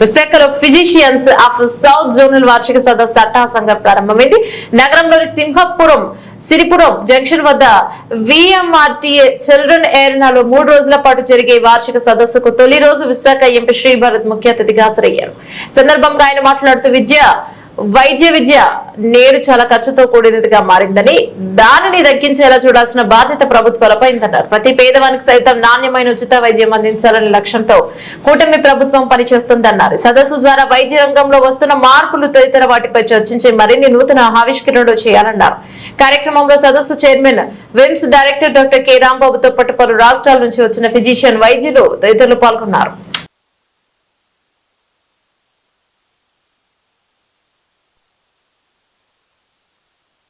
విశాఖలో physicians of south zonal వార్షిక సదస్సు అట్టహాసంగా ప్రారంభమైంది నగరంలోని సింహపురం సిరిపురం జంక్షన్ వద్ద విఎంఆర్టీఏ చిల్డ్రన్ ఏరినాలో మూడు రోజుల పాటు జరిగే వార్షిక సదస్సుకు తొలి రోజు విశాఖ ఎంపీ శ్రీభరత్ ముఖ్య అతిథిగా హాజరయ్యారు. సందర్భంగా ఆయన మాట్లాడుతూ విద్య వైద్య విద్య నేడు చాలా ఖర్చుతో కూడినదిగా మారిందని దానిని తగ్గించేలా చూడాల్సిన బాధ్యత ప్రభుత్వాలపై ఇంతన్నారు. ప్రతి పేదవానికి సైతం నాణ్యమైన ఉచిత వైద్యం అందించాలనే లక్ష్యంతో కూటమి ప్రభుత్వం పనిచేస్తుందన్నారు. సదస్సు ద్వారా వైద్య రంగంలో వస్తున్న మార్పులు తదితర వాటిపై చర్చించి మరిన్ని నూతన ఆవిష్కరణలు చేయాలన్నారు. కార్యక్రమంలో సదస్సు chairman VIMS director doctor K రాంబాబుతో పాటు పలు రాష్ట్రాల నుంచి వచ్చిన ఫిజిషియన్ వైద్యులు తదితరులు పాల్గొన్నారు.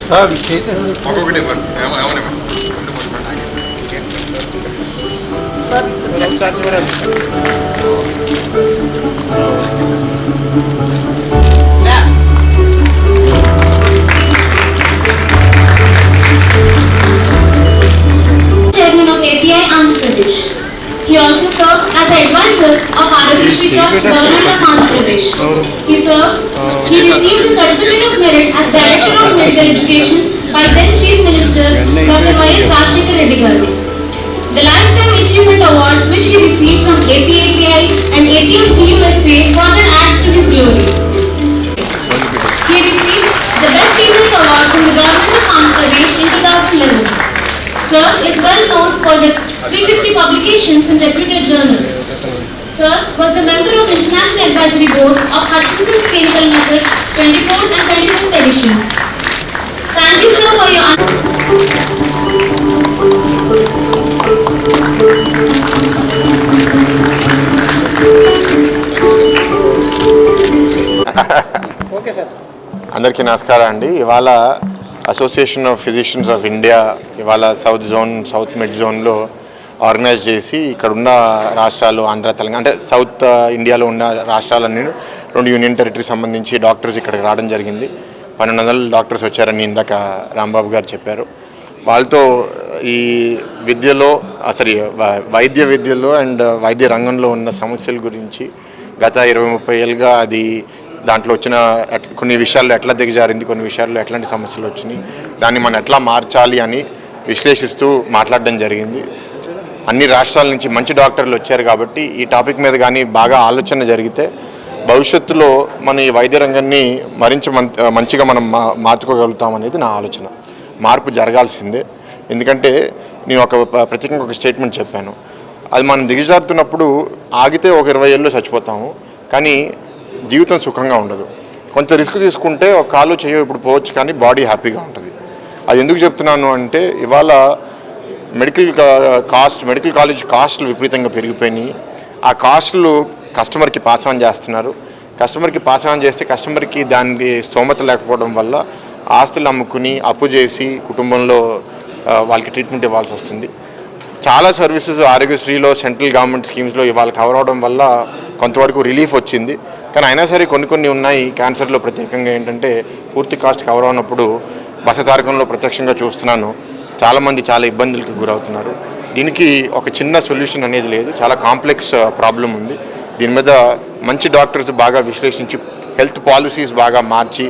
సార్ చైతన్య ఒక్కొక్కటి ఇవ్వండి ఏమ- ఏమనివ్వండి As the advisor of Aradhishri Trust, Government of Andhra Pradesh. He served, oh, he received the certificate of merit as Director of Medical Education by then Chief Minister Dr. Y.S. Rajshekar Reddy garu. The Lifetime Achievement Awards which he received from APAPI and GUSA further adds to his glory. He received the Best Teachers Award from the Government of Andhra Pradesh in 2011. Sir is well known for his 350 publications in reputed journals. Sir was the member of International Advisory Board of Hutchinson's Clinical Method 24th and 25th editions. Thank you sir for your అందరికీ నమస్కారం అండి ఇవాళ association of physicians of India ఇవాళ south zone south mid జోన్లో organise చేసి ఇక్కడ ఉన్న రాష్ట్రాలు ఆంధ్ర తెలంగాణ అంటే సౌత్ ఇండియాలో ఉన్న రాష్ట్రాలన్నీ రెండు యూనియన్ టెరిటరీ సంబంధించి డాక్టర్స్ ఇక్కడికి రావడం జరిగింది. పన్నెండు వందల డాక్టర్స్ వచ్చారని ఇందాక రాంబాబు గారు చెప్పారు. వాళ్ళతో ఈ విద్యలో సారీ వైద్య విద్యలో అండ్ వైద్య రంగంలో ఉన్న సమస్యల గురించి గత ఇరవై ముప్పై ఏళ్ళుగా అది దాంట్లో వచ్చిన కొన్ని విషయాల్లో ఎట్లా దిగజారింది కొన్ని విషయాల్లో ఎట్లాంటి సమస్యలు వచ్చినాయి దాన్ని మనం ఎట్లా మార్చాలి అని విశ్లేషిస్తూ మాట్లాడడం జరిగింది. అన్ని రాష్ట్రాల నుంచి మంచి డాక్టర్లు వచ్చారు కాబట్టి ఈ టాపిక్ మీద కానీ బాగా ఆలోచన జరిగితే భవిష్యత్తులో మన ఈ వైద్య రంగాన్ని మరింత మంచిగా మనం మా మార్చుకోగలుగుతాం అనేది నా ఆలోచన. మార్పు జరగాల్సిందే. ఎందుకంటే నేను ఒక ప్రత్యేకంగా ఒక స్టేట్మెంట్ చెప్పాను. అది మనం దిగజారుతున్నప్పుడు ఆగితే ఒక ఇరవై ఏళ్ళు చచ్చిపోతాము. కానీ జీవితం సుఖంగా ఉండదు. కొంత రిస్క్ తీసుకుంటే ఒక కాలు చేయో ఇప్పుడు పోవచ్చు కానీ బాడీ హ్యాపీగా ఉంటుంది. అది ఎందుకు చెప్తున్నాను అంటే ఇవాళ మెడికల్ కా- కాస్ట్ మెడికల్ కాలేజ్ కాస్ట్లు విపరీతంగా పెరిగిపోయినాయి. ఆ కాస్ట్లు కస్టమర్కి పాస్ ఆన్ చేస్తున్నారు. కస్టమర్కి పాస్ ఆన్ చేస్తే కస్టమర్కి దానికి స్తోమత లేకపోవడం వల్ల ఆస్తులు అమ్ముకుని అప్పు చేసి కుటుంబంలో వాళ్ళకి ట్రీట్మెంట్ ఇవ్వాల్సి వస్తుంది. చాలా సర్వీసెస్ ఆరోగ్యశ్రీలో సెంట్రల్ గవర్నమెంట్ స్కీమ్స్లో ఇవాళ కవర్ అవడం వల్ల కొంతవరకు రిలీఫ్ వచ్చింది. కానీ అయినా సరే కొన్ని కొన్ని ఉన్నాయి. క్యాన్సర్లో ప్రత్యేకంగా ఏంటంటే పూర్తి కాస్ట్ కవర్ అవునప్పుడు బసతారకంలో ప్రత్యక్షంగా చూస్తున్నాను. చాలామంది చాలా ఇబ్బందులకు గురవుతున్నారు. దీనికి ఒక చిన్న సొల్యూషన్ అనేది లేదు. చాలా కాంప్లెక్స్ ప్రాబ్లం ఉంది. దీని మీద మంచి డాక్టర్స్ బాగా విశ్లేషించి హెల్త్ పాలసీస్ బాగా మార్చి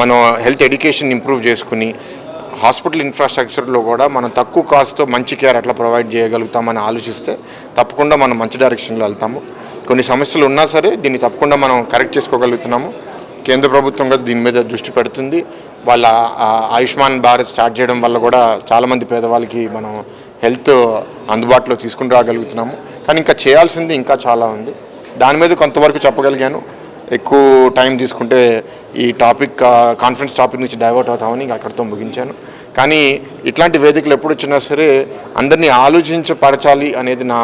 మనం హెల్త్ ఎడ్యుకేషన్ ఇంప్రూవ్ చేసుకుని హాస్పిటల్ ఇన్ఫ్రాస్ట్రక్చర్లో కూడా మనం తక్కువ కాస్ట్తో మంచి కేర్ అట్లా ప్రొవైడ్ చేయగలుగుతామని ఆలోచిస్తే తప్పకుండా మనం మంచి డైరెక్షన్లో వెళ్తాము. కొన్ని సమస్యలు ఉన్నా సరే దీన్ని తప్పకుండా మనం కరెక్ట్ చేసుకోగలుగుతున్నాము. కేంద్ర ప్రభుత్వం కూడా దీని మీద దృష్టి పెడుతుంది. వాళ్ళ ఆయుష్మాన్ భారత్ స్టార్ట్ చేయడం వల్ల కూడా చాలామంది పేదవాళ్ళకి మనం హెల్త్ అందుబాటులో తీసుకుని రాగలుగుతున్నాము. కానీ ఇంకా చేయాల్సింది ఇంకా చాలా ఉంది. దాని మీద కొంతవరకు చెప్పగలిగాను. ఎక్కువ టైం తీసుకుంటే ఈ టాపిక్ కాన్ఫరెన్స్ టాపిక్ నుంచి డైవర్ట్ అవుతామని అక్కడితో ముగించాను. కానీ ఇట్లాంటి వేదికలు ఎప్పుడు వచ్చినా సరే అందరినీ ఆలోచించపరచాలి అనేది నా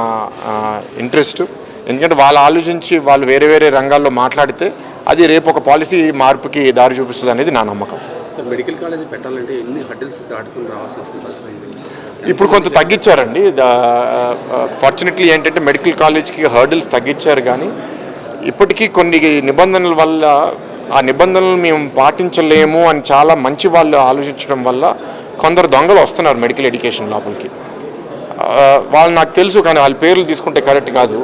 ఇంట్రెస్ట్ ఎందుకంటే వాళ్ళు ఆలోచించి వాళ్ళు వేరే వేరే రంగాల్లో మాట్లాడితే అది రేపు ఒక పాలసీ మార్పుకి దారి చూపిస్తుంది అనేది నా నమ్మకం. సార్ మెడికల్ కాలేజ్ పెట్టాలంటే ఎన్ని హడ్డిల్స్ దాటుకుని రావాల్సి వస్తుంది ఇప్పుడు కొంత తగ్గించారండి. ఫార్చునేట్లీ ఏంటంటే మెడికల్ కాలేజ్కి హర్డిల్స్ తగ్గించారు కానీ ఇప్పటికీ కొన్ని నిబంధనల వల్ల ఆ నిబంధనలు మేము పాటించలేము అని చాలా మంచి వాళ్ళు ఆలోచించడం వల్ల కొందరు దొంగలు వస్తున్నారు మెడికల్ ఎడ్యుకేషన్ లోపలికి. వాళ్ళు నాకు తెలుసు కానీ వాళ్ళ పేర్లు తీసుకుంటే కరెక్ట్ కాదు.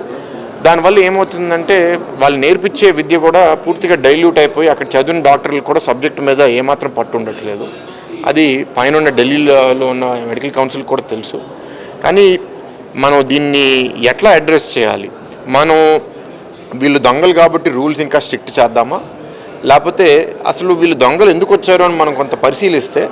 దానివల్ల ఏమవుతుందంటే వాళ్ళు నేర్పించే విద్య కూడా పూర్తిగా డైల్యూట్ అయిపోయి అక్కడ చదివిన డాక్టర్లు కూడా సబ్జెక్ట్ మీద ఏమాత్రం పట్టు ఉండట్లేదు. అది పైన ఉన్న ఢిల్లీలో ఉన్న మెడికల్ కౌన్సిల్ కూడా తెలుసు. కానీ మనం దీన్ని ఎట్లా అడ్రస్ చేయాలి? మనం వీళ్ళు దొంగలు కాబట్టి రూల్స్ ఇంకా స్ట్రిక్ట్ చేద్దామా? లేకపోతే అసలు వీళ్ళు దొంగలు ఎందుకు వచ్చారు అని మనం కొంత పరిశీలిస్తే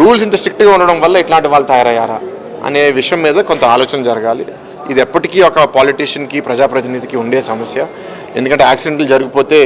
రూల్స్ ఇంత స్ట్రిక్ట్గా ఉండడం వల్ల ఇట్లాంటి వాళ్ళు తయారయ్యారా? అనే విషయం మీద కొంత ఆలోచన జరగాలి. ఇది ఎప్పటికీ ఒక పాలిటీషియన్కి ప్రజాప్రతినిధికి ఉండే సమస్య. ఎందుకంటే యాక్సిడెంట్లు జరిగిపోతే